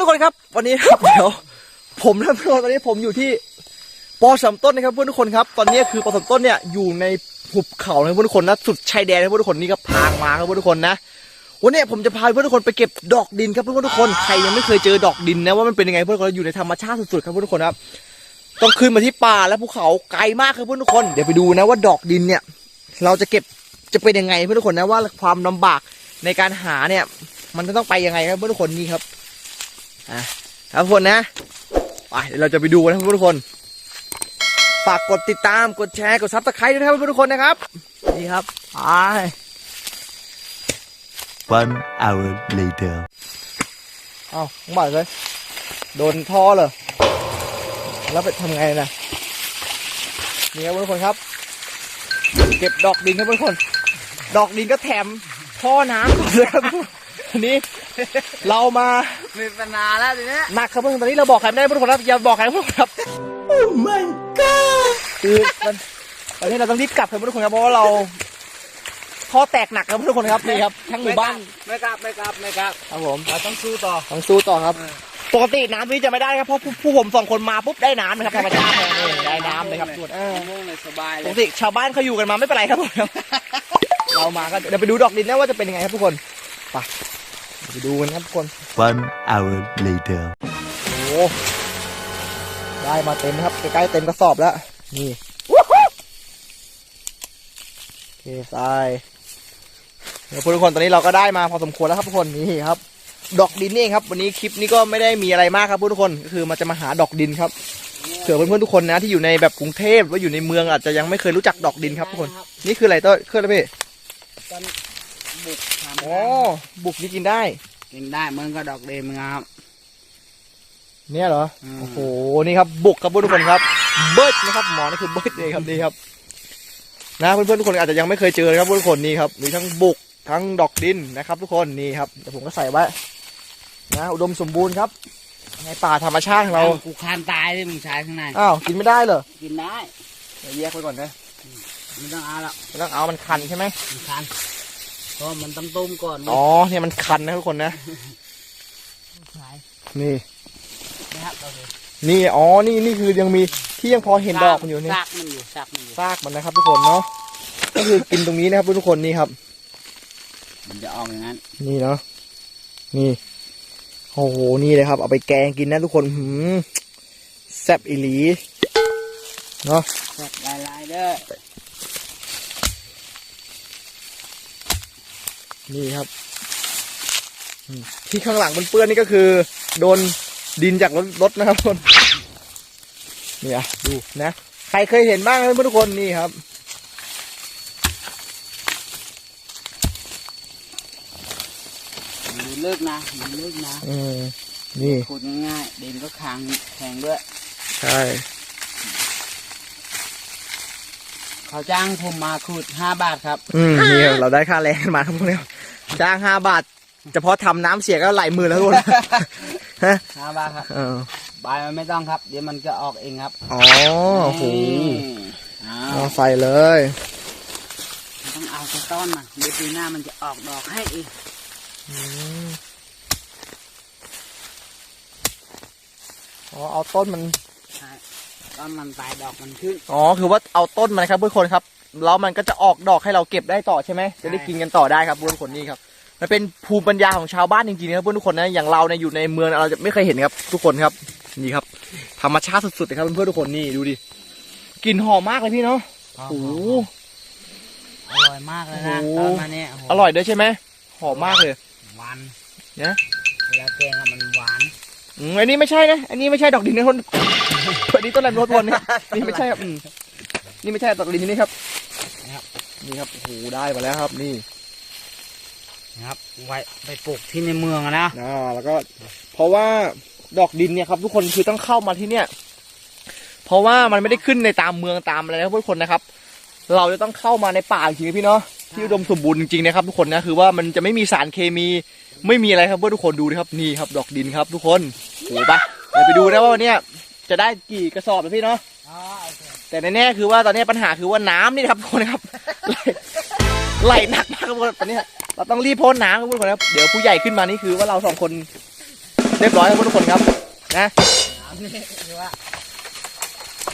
ทุกคนครับ วันนี้ครับเดี๋ยวผมนะเพื่อนตอนนี้ผมอยู่ที่ปอสามต้นนะครับเพื่อนทุกคนครับ ตอนนี้คือปอสามต้นเนี่ยอยู่ในหุบเขานะเพื่อนทุกคนนะสุดชายแดนนะเพื่อนทุกคนนี่ครับทางมาครับเพื่อนทุกคนนะวันนี้ผมจะพาเพื่อนทุกคนไปเก็บดอกดินครับเพื่อนทุกคนใครยังไม่เคยเจอดอกดินนะว่ามันเป็นยังไงเพื่อนทุกคนอยู่ในธรรมชาติสุดๆครับเพื่อนทุกคนครับต้องขึ้นมาที่ป่าและภูเขาไกลมากครับเพื่อนทุกคนเดี๋ยวไปดูนะว่าดอกดินเนี่ย เราจะเก็บจะเป็นยังไงเพื่อนทุกคนนะว่าความลำบากในการหาเนี่ย มันจะต้องไปยังไงครับเพื่อนทุกคนนี่ครับ อะครับทุกคนนะไปเดี๋ยวเราจะไปดูกันนะครับเพื่อนทุกคน ฝากกดติดตามกดแชร์กดซับสไครต์ด้วยนะครับเพื่อนทุกคนนะครับนี่ครับไป One hour later. เอามึงบอกเลย โดนท่อเหรอแล้วไปทำไงนะนี่ครับเพื่อนทุกคนครับ เก็บดอกดินครับเพื่อนทุกคน ดอกดินก็แถมท่อน้ำก่อนเลยครับ อันนี้เรามามีปัญหาแล้วทีเนี้ยหนักครับเพื่อนตอนนี้เราบอกใครไม่ได้เพื่อนทุกคนครับอย่าบอกใครเพื่อนทุกคนครับโอ้ my god คือมันตอนนี้เราต้องรีบกลับครับเพื่อนทุกคนครับเพราะว่าเราท่อแตกหนักครับเพื่อนทุกคนครับนี่ครับทั้งหมู่บ้านไม่กลับไม่กลับไม่กลับครับผมเราต้องสู้ต่อต้องสู้ต่อครับปกติน้ำนี้จะไม่ได้ครับเพราะผู้ผู้ผมสองคนมาปุ๊บได้น้ำนะครับธรรมชาติเลยนี่ได้น้ำเลยครับส่วนเออม่วงเลยสบายเลปยกติชาวบ้านเขาอยู่กันมาไม่เป็นไรครับผมเรามาก็เดี๋ยวไปดูดอกดินนะว่าจะเป็นยังไงครับทุกคน ไปเดี๋ยวไปดูกันครับทุกคน One hour later. โอ้โหได้มาเต็มนะครับใกล้ๆเต็มกระสอบแล้ว นี่โอเคทรายเดี๋ยวทุกคนตอนนี้เราก็ได้มาพอสมควรแล้วครับทุกคนนี่ครับ ดอกดินนี่เองครับ วันนี้คลิปนี้ก็ไม่ได้มีอะไรมากครับทุกคนก็คือมันจะมาหาดอกดินครับเผื่อเพื่อนๆทุกคนนะที่อยู่ในแบบกรุงเทพหรือว่าอยู่ในเมืองอาจจะยังไม่เคยรู้จักดอกดินครับทุกคน นี่คืออะไรต้นเครื่องอะไรพี่ บุกทอ๋อบุกนี่กินได้ำกินได้เหมือนกับดอกเดมครับ เนี่ยเหรออืม โอ้โหนี่ครับบุกครับทุกคนครับ เบิร์ดนะครับหมอนี่คือเบิร์ดเลยครับนี่ครับ นะเพื่อนๆทุกคนอาจจะยังไม่เคยเจอนะครับทุกคนนี่ครับมีทั้งบุกทั้งดอกดินนะครับ ทุกคนนี่ครับเดี๋ยวผมก็ใส่ไว้นะอุดมสมบูรณ์ครับในป่าธรรมชาติของเรากูคานตายเลยมึงชายข้างในอ้าวกินไม่ได้เหรอกินได้เดี๋ยวแยกไว้ก่อนนะไม่ต้องเอาละไม่ต้องเอามันคันใช่ไหมมันคาน เพราะมันต้องต้มก่อนอ๋อเนี่ยมันคันนะทุกคนนะชายนี่นะครับเราดูนี่อ๋อนี่นี่คือยังมีที่ยังพอเห็นดอกมันอยู่นี่ซากมันอยู่ซากมันอยู่ซากมันนะครับ ทุกคนเนาะก็คือกินตรงนี้นะครับทุกคนนี่ครับมันจะออกอย่างนั้น นี่เนาะนี่โอ้โห นี่เลยครับ เอาไปแกงกินนะทุกคนหืมแซ่บอีหลี เนาะแซ่บลายๆเด้อ นี่ครับอืมที่ข้างหลังมันเปื้อนนี่ก็คือ โดนดินจากรถรถนะครับทุกคนนี่อะดูนะ ใครเคยเห็นบ้างไหมทุกคนนี่ครับ มันดูลึกนะมันลึกนะอืมนี่ขุดง่ายๆดินก็คางแข็งด้วย ใช่ เขาจ้างผมมาขุดห้าบาทครับ อืมนี่เราได้ค่าแรงกันมาครับพวกนี้จ้างห้าบาทเฉพาะทำน้ำเสียก็หลายหมื่นแล้วทุกคนฮะห้าบาทครับเออใบมันไม่ต้องครับ เดี๋ยวมันจะออกเองครับ อ๋อโอ้โหอ้าเอาวใส่เลย ต้องเอาสักต้นมาเดี๋ยวปีหน้ามันจะออกดอกให้อีกอ๋อเอาต้นมัน ใช่ต้นมันตายดอกมันขึ้น อ๋อ คือว่าเอาต้นมันนะครับทุกคนครับ แล้วมันก็จะออกดอกให้เราเก็บได้ต่อใช่ไหม จะได้กินกันต่อได้ครับทุกคนนี่ครับ มันเป็นภูมิปัญญาของชาวบ้านจริงๆนะครับทุกคนนะ อย่างเราเนี่ยอยู่ในเมืองเราจะไม่เคยเห็นครับ ทุกคนครับ นี่ครับ ธรรมชาติสุดๆเลยครับเพื่อนๆทุกคนนี่ดูดิ กลิ่นหอมมากเลยพี่เนาะ โอ้โห อร่อยมากเลยนะโอ้โหต้นมันเนี่ยโโหอร่อยด้วยใช่ไหมหอมมากเลย หวาน เนี่ย เวลาแกงอะมันหวาน อืมอันนี้ไม่ใช่นะ อันนี้ไม่ใช่ดอกดินนะคนอันนี้ต้นอะไรไม่รู้ทุกคนนะนี่ไม่ใช่ครับอืมนี่ไม่ใช่ดอกดินนี่ครับ นะครับ นี่ครับ โอ้โห ได้มาแล้วครับ นี่นะครับไว้ไปปลูกที่ในเมืองอะนะอ่าแล้วก็ เพราะว่าดอกดินเนี่ยครับ ทุกคนคือต้องเข้ามาที่เนี่ย เพราะว่ามันไม่ได้ขึ้นในตามเมืองตามอะไรนะครับทุกคนนะครับ เราจะต้องเข้ามาในป่าจริงๆพี่เนาะ ที่อุดมสมบูรณ์จริงๆนะครับทุกคนนะ คือว่ามันจะไม่มีสารเคมี ไม่มีอะไรครับเพื่อนทุกคนดูนะครับนี่ครับดอกดินครับทุกคนโอ้ปะเดี๋ยวไปดูนะว่าวันเนี้ยจะได้กี่กระสอบนะพี่เนาะแต่แน่ๆคือว่าตอนนี้ปัญหาคือว่าน้ำนี่ครับทุกคนครับไหลหนักมากครับทุกคนตอนนี้เราต้องรีบพ่นน้ำครับทุกคนครับเดี๋ยวผู้ใหญ่ขึ้นมานี่คือว่าเราสองคนเรียบร้อยครับทุกคนครับนะนี่ว่า